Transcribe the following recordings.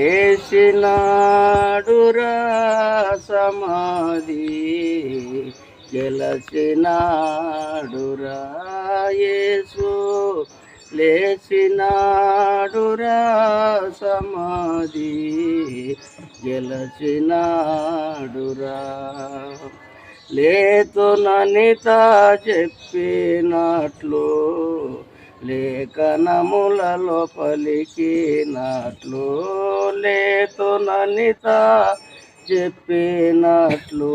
చేసినాడురా సమాధి గెలచినాడురా యేసు. లేచినాడురా సమాధి గెలచినాడురా తా చెప్పినట్లు లేఖనములలో పలికినట్లు లేతుననిత చెప్పినట్లు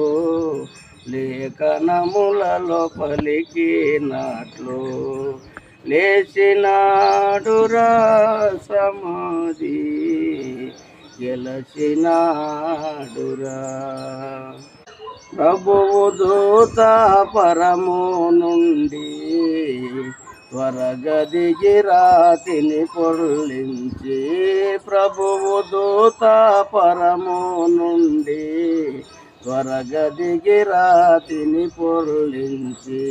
లేఖనములలో పలికినట్లు లేచినాడురా సమాధి గెలచినాడురా ప్రభువు దూత పరము నుండి త్వరగదిగి రాతిని పొర్లించి ప్రభువు దూత పరము నుండి త్వరగదిగి రాతిని పొర్లించి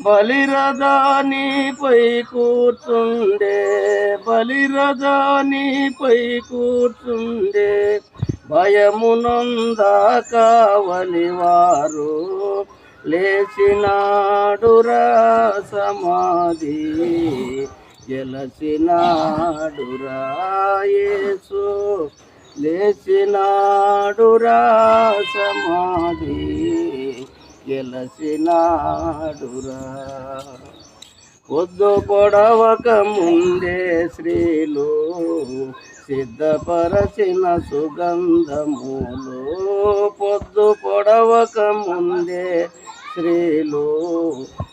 బలిరదానిపై కూర్చుండే బలిరదానిపై కూర్చుండే భయమునందా కావలివారు లేచినాడురా సమాధి గెలచినాడురా యేసు. లేచినాడురా సమాధి గెలచినాడురా పొద్దు పొడవక ముందే స్త్రీలు సిద్ధపరచిన సుగంధములు పొద్దు పొడవక ముందే స్త్రీలు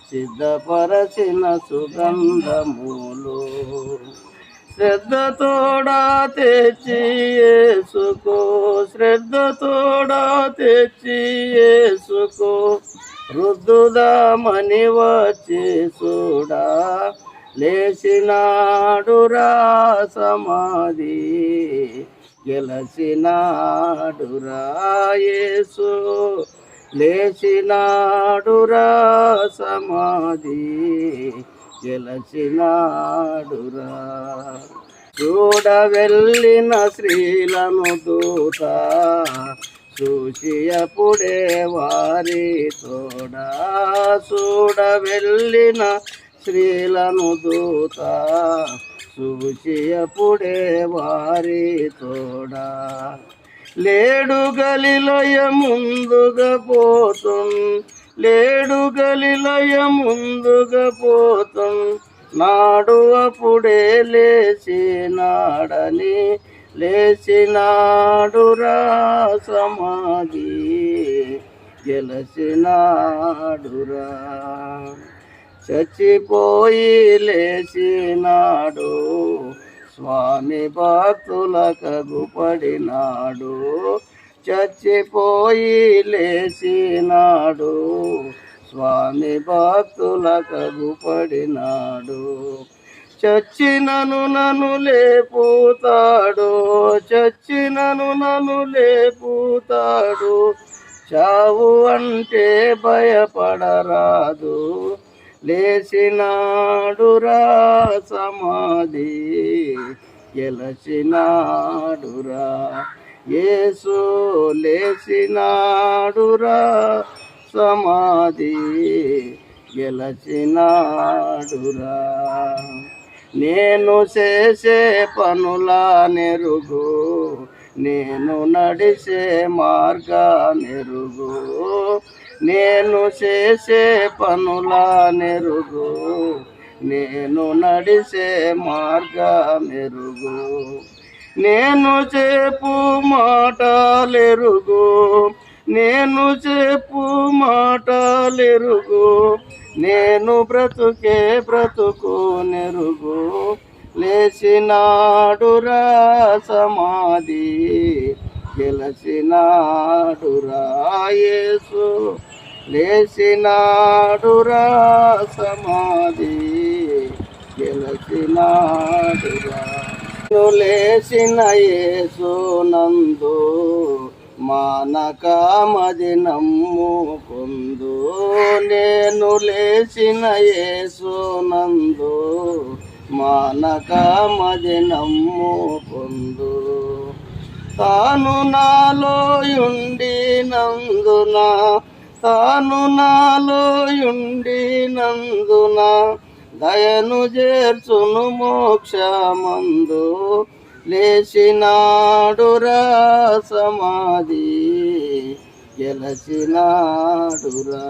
సిద్ధపరచిన సుగంధములు. శ్రద్ధతోడా తెచ్చి ఏసుకో శ్రద్ధతోడా తెచ్చి ఏసుకో రుద్దుదామని వచ్చి లేచినాడురా సమాధి గెలచినాడురా యేసు. లేచినాడురా సమాధి గెలచినాడురా చూడ వెళ్ళిన స్త్రీలను దూత చూసి అప్పుడే వారి తోడా చూడ వెళ్ళిన స్త్రీలను దూత చూసి వారి తోడా. లేడు గలిలయ ముందుగా పోతుం లేడు గలిలయ ముందుగా పోతుం నాడు అప్పుడే లేచినాడని లేచినాడురా సమాధి గెలచినాడురా చచ్చిపోయి లేచినాడు. స్వామి భక్తుల కగుపడినాడు. చచ్చిపోయి లేచినాడు. స్వామి భక్తుల కగుపడినాడు. చచ్చినను నను లేపుతాడు. చచ్చినను నను లేపుతాడు. చావు అంటే భయపడరాదు. లేచినాడురా సమాధి గెలచినాడురా యేసు లేచినాడురా సమాధి గెలచినాడురా నేను చేసే పనుల నెరుగు నేను నడిసే మార్గ నెరుగు. నేను చేసే పనుల నెరుగు. నేను నడిసే మార్గ మెరుగు నేను చెప్పు మాటలెరుగు. నేను చెప్పు మాటలెరుగు. నేను బ్రతుకే బ్రతుకు నెరుగు. లేచినాడురా సమాధి. గెలచినాడురా యేసు. లేచినాడురా సమాధి గెలచినాడురా లేచిన యేసు నందు మానక మది నమ్ముకుందు నేను లేచిన యేసు నందు మానక మది నమ్ముకుందు తాను నాలో ఉండి నందున తాను నాలో ఉండి నందున దయను చేర్చును మోక్షమందు. లేచినాడురా సమాధి గెలచినాడురా